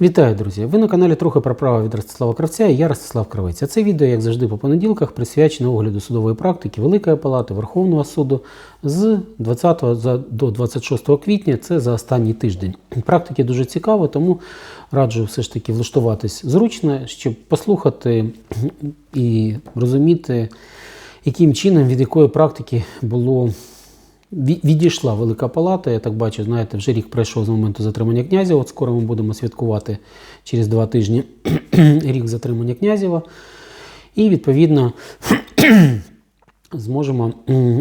Вітаю, друзі! Ви на каналі трохи про право від Ростислава Кравця і я Ростислав Кравець. А це відео, як завжди, по понеділках присвячене огляду судової практики Великої Палати Верховного суду з 20 за- до 26 квітня. Це за останній тиждень. Практики дуже цікаво, тому раджу все ж таки влаштуватись зручно, щоб послухати і розуміти, яким чином від якої практики було Відійшла Велика Палата, я так бачу, знаєте, вже рік пройшов з моменту затримання князя. От скоро ми будемо святкувати через два тижні рік затримання князєва. І відповідно зможемо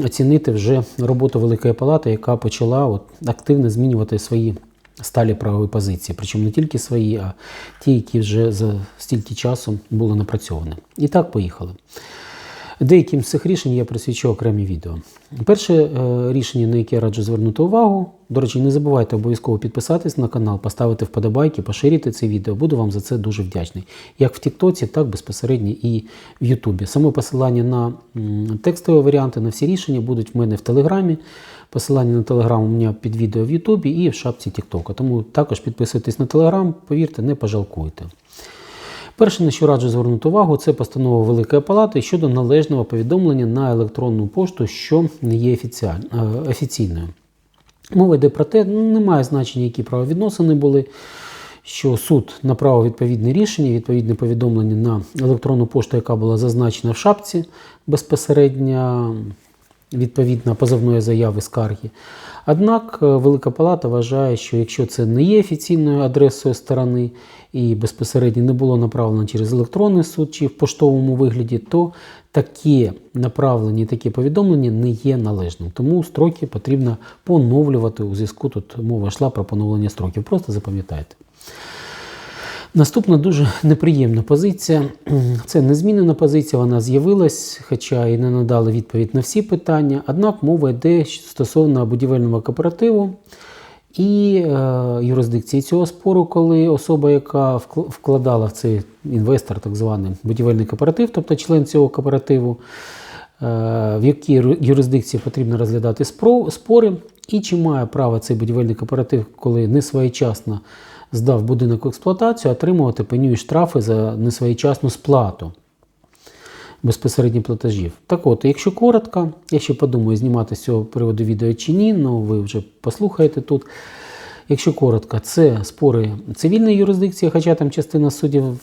оцінити вже роботу Великої Палати, яка почала от, активно змінювати свої сталі правові позиції. Причому не тільки свої, а ті, які вже за стільки часу були напрацьовані. І так, поїхали. Деяким з цих рішень я присвячу окремі відео. Перше е, рішення, на яке я раджу звернути увагу. До речі, не забувайте обов'язково підписатись на канал, поставити вподобайки, поширити це відео. Буду вам за це дуже вдячний. Як в Тіктоці, так безпосередньо і в Ютубі. Саме посилання на текстові варіанти, на всі рішення будуть в мене в Телеграмі. Посилання на Телеграм у мене під відео в Ютубі і в шапці Тіктока. Тому також підписуйтесь на Телеграм, повірте, не пожалкуєте. Перше, на що раджу звернути увагу, це постанова Великої Палати щодо належного повідомлення на електронну пошту, що не є е, офіційною. Мова йде про те, ну, немає значення, які правовідносини були, що суд направив відповідне рішення, відповідне повідомлення на електронну пошту, яка була зазначена в шапці безпосередньо відповідно позовної заяви скарги. Однак е, Велика Палата вважає, що якщо це не є офіційною адресою сторони і безпосередньо не було направлено через електронний суд чи в поштовому вигляді, то такі направлені, такі повідомлення не є належним. Тому строки потрібно поновлювати у зв'язку. Тут мова йшла про поновлення строків. Просто запам'ятайте. Наступна дуже неприємна позиція. Це незмінена позиція, вона з'явилась, хоча і не надали відповідь на всі питання. Однак мова йде стосовно будівельного кооперативу і е, юрисдикції цього спору, коли особа, яка вкладала в цей інвестор, так званий будівельний кооператив, тобто член цього кооперативу, е, в якій юрисдикції потрібно розглядати спори, і чи має право цей будівельний кооператив, коли не своєчасно здав будинок в експлуатацію, отримувати пеню і штрафи за несвоєчасну сплату безпосередньо платежів. Так от, якщо коротко, я ще подумаю, знімати з цього приводу відео чи ні, ну ви вже послухаєте тут. Якщо коротко, це спори цивільної юрисдикції, хоча там частина суддів е,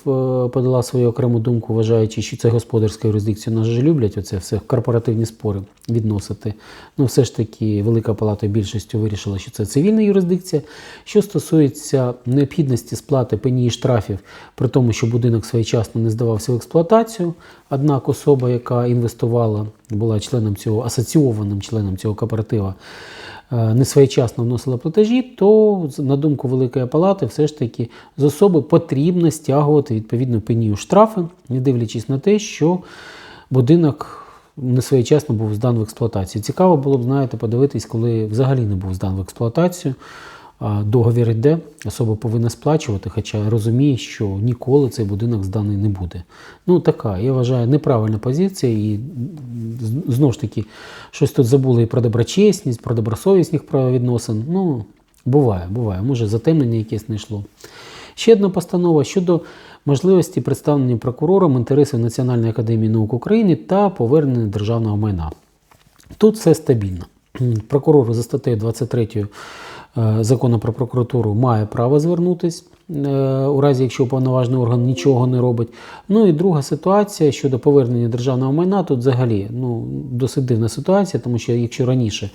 подала свою окрему думку, вважаючи, що це господарська юрисдикція. Нас же люблять оце все корпоративні спори відносити. Ну, все ж таки, Велика Палата більшістю вирішила, що це цивільна юрисдикція. Що стосується необхідності сплати пені і штрафів, при тому, що будинок своєчасно не здавався в експлуатацію, однак особа, яка інвестувала, була членом цього асоційованим членом цього кооператива, е, не своєчасно вносила платежі, то на думку Великої Палати, все ж таки з особи потрібно стягувати відповідну пенію штрафи, не дивлячись на те, що будинок не своєчасно був здан в експлуатацію. Цікаво було б, знаєте, подивитись, коли взагалі не був здан в експлуатацію. Договір йде, особа повинна сплачувати, хоча розуміє, що ніколи цей будинок зданий не буде. Ну, така, я вважаю, неправильна позиція. І знову ж таки, щось тут забули і про доброчесність, про добросовісних правовідносин. Ну, буває, буває. Може, затемнення якесь не йшло. Ще одна постанова щодо можливості представлення прокурором інтересів Національної академії наук України та повернення державного майна. Тут все стабільно. Прокурор за статтею 23 е, закону про прокуратуру має право звернутись е, у разі, якщо повноважений орган нічого не робить. Ну і друга ситуація щодо повернення державного майна. Тут взагалі ну, досить дивна ситуація, тому що якщо раніше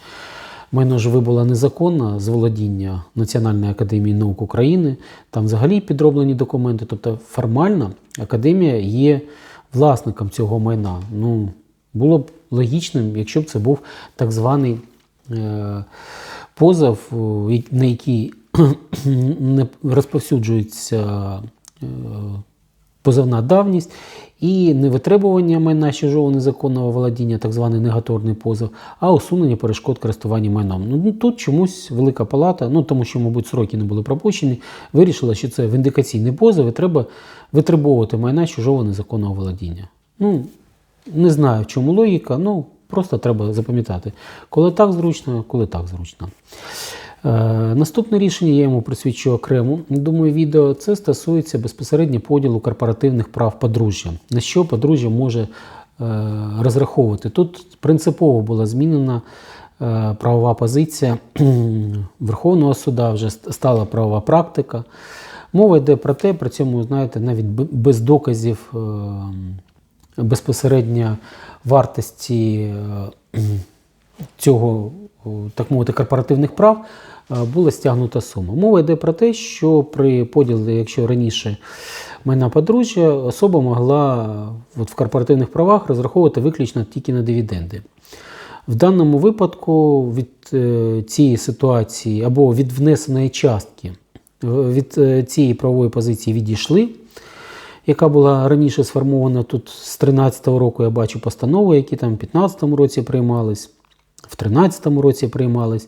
майно ж вибуло незаконно з володіння Національної академії наук України, там взагалі підроблені документи, тобто формально академія є власником цього майна. Ну, було б логічним, якщо б це був так званий е, позов, на який не розповсюджується е, позовна давність і не витребування майна чужого незаконного володіння, так званий негаторний позов, а усунення перешкод користування майном. Ну тут чомусь Велика Палата, ну тому що, мабуть, сроки не були пропущені, вирішила, що це віндикаційний позов і треба витребовувати майна чужого незаконного володіння. Ну, не знаю, в чому логіка, ну просто треба запам'ятати, коли так зручно, коли так зручно. Е, Наступне рішення я йому присвячу окремо. Думаю, відео це стосується безпосередньо поділу корпоративних прав подружжя. На що подружжя може е, розраховувати? Тут принципово була змінена е, правова позиція Верховного суда, вже стала правова практика. Мова йде про те, при цьому, знаєте, навіть без доказів е, безпосередньо вартості е, цього, так мовити, корпоративних прав е, була стягнута сума. Мова йде про те, що при поділі, якщо раніше майна подружжя, особа могла е, от в корпоративних правах розраховувати виключно тільки на дивіденди. В даному випадку від цієї ситуації або від внесеної частки від цієї правової позиції відійшли, яка була раніше сформована тут з 13-го року, я бачу постанови, які там в 15-му році приймались, в 13-му році приймались.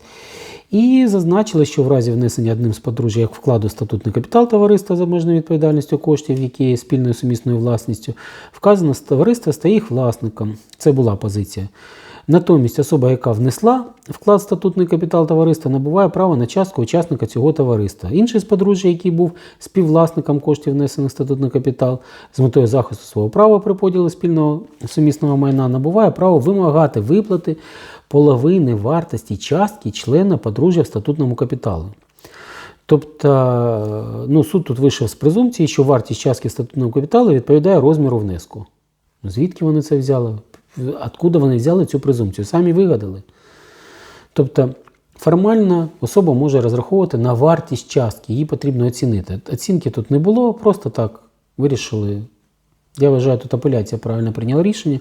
І зазначили, що в разі внесення одним з подружжя як вкладу статутний капітал товариства з обмеженою відповідальністю коштів, які є спільною сумісною власністю, вказано товариство стає їх власником. Це була позиція. Натомість особа, яка внесла вклад в статутний капітал товариства, набуває право на частку учасника цього товариства. Інший з подружжя, який був співвласником коштів внесених в статутний капітал, з метою захисту свого права при поділі спільного сумісного майна, набуває право вимагати виплати половини вартості частки члена подружжя в статутному капіталі. Тобто, ну, суд тут вийшов з презумпції, що вартість частки статутного капіталу відповідає розміру внеску. Ну, Звідки вони це взяли? Откуда вони взяли цю презумпцію? Самі вигадали. Тобто, формально особа може розраховувати на вартість частки, її потрібно оцінити. Оцінки тут не було, просто так вирішили. Я вважаю, тут апеляція правильно прийняла рішення.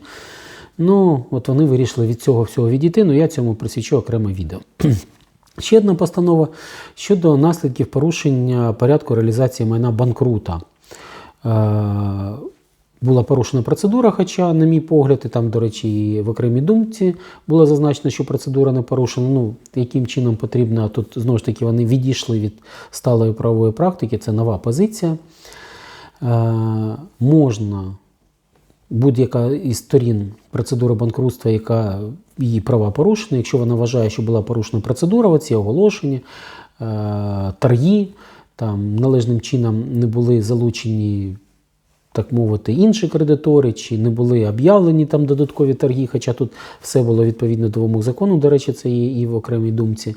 Ну, от вони вирішили від цього всього відійти, але я цьому присвячу окреме відео. Ще одна постанова щодо наслідків порушення порядку реалізації майна банкрута. Була порушена процедура, хоча, на мій погляд, і там, до речі, і в окремій думці було зазначено, що процедура не порушена. Ну, яким чином потрібно, тут знову ж таки вони відійшли від сталої правової практики, це нова позиція. Е, можна будь-яка із сторін процедури банкрутства, яка її права порушена, якщо вона вважає, що була порушена процедура, оці оголошення, е, торги, там належним чином не були залучені, так мовити, інші кредитори, чи не були об'явлені там додаткові торги, хоча тут все було відповідно до вимог закону, до речі, це є і в окремій думці.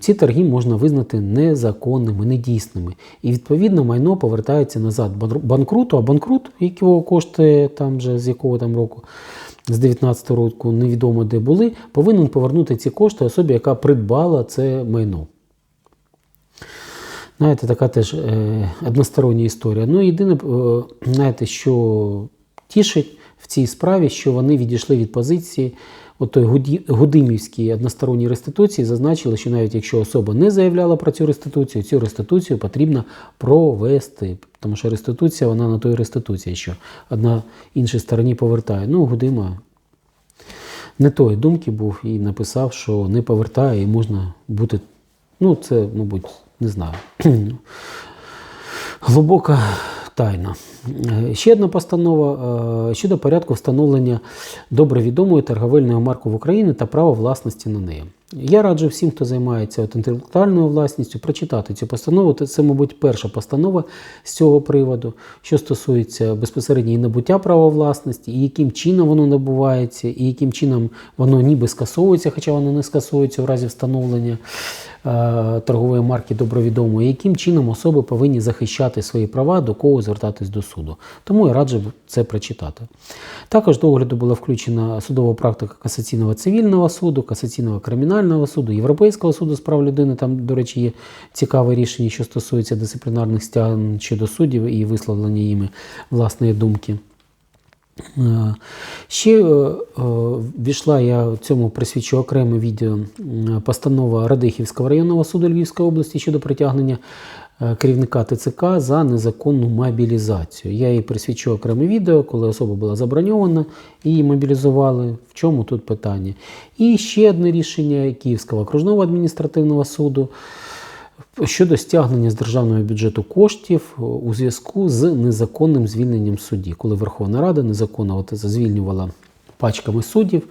Ці торги можна визнати незаконними, недійсними. І відповідно майно повертається назад банкруту, а банкрут, якого коштує там вже з якого там року, з 19 року, невідомо де були, повинен повернути ці кошти особі, яка придбала це майно. Знаєте, така теж е, одностороння історія. Ну, єдине, е, знаєте, що тішить в цій справі, що вони відійшли від позиції отої Гудимівській односторонній реституції, зазначили, що навіть якщо особа не заявляла про цю реституцію, цю реституцію потрібно провести. Тому що реституція, вона на той реституції, що одна іншій стороні повертає. Ну, Гудима не тої думки був і написав, що не повертає і можна бути. Ну, це, мабуть, не знаю. Глибока тайна. Е, Ще одна постанова е, щодо порядку встановлення добре відомої торговельної марки в Україні та права власності на неї. Я раджу всім, хто займається от інтелектуальною власністю, прочитати цю постанову. Це, мабуть, перша постанова з цього приводу, що стосується безпосередньо і набуття права власності, і яким чином воно набувається, і яким чином воно ніби скасовується, хоча воно не скасовується в разі встановлення торгової марки добровідомої, яким чином особи повинні захищати свої права, до кого звертатись до суду. Тому я раджу це прочитати. Також до огляду була включена судова практика касаційного цивільного суду, касаційного кримінального суду, Європейського суду з прав людини. Там, до речі, є цікаве рішення, що стосується дисциплінарних стягнень щодо суддів і висловлення їми власної думки. Ще е, е, війшла я цьому присвячу окреме відео постанова Радихівського районного суду Львівської області щодо притягнення е, керівника ТЦК за незаконну мобілізацію. Я їй присвячу окреме відео, коли особа була заброньована, її мобілізували. В чому тут питання? І ще одне рішення Київського окружного адміністративного суду щодо стягнення з державного бюджету коштів у зв'язку з незаконним звільненням судді, коли Верховна Рада незаконно от звільнювала пачками суддів.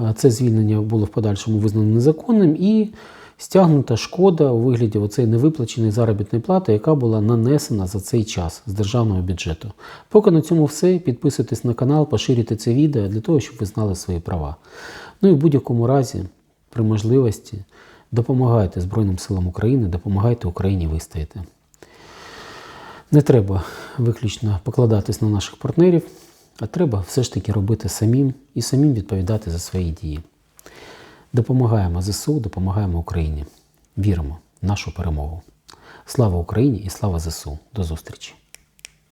е, Це звільнення було в подальшому визнано незаконним і стягнута шкода у вигляді оцеї невиплаченої заробітної плати, яка була нанесена за цей час з державного бюджету. Поки на цьому все. Підписуйтесь на канал, поширюйте це відео для того, щоб ви знали свої права. Ну і в будь-якому разі, при можливості, допомагайте Збройним силам України, допомагайте Україні вистояти. Не треба виключно покладатись на наших партнерів, а треба все ж таки робити самим і самим відповідати за свої дії. Допомагаємо ЗСУ, допомагаємо Україні. Віримо в нашу перемогу. Слава Україні і слава ЗСУ. До зустрічі!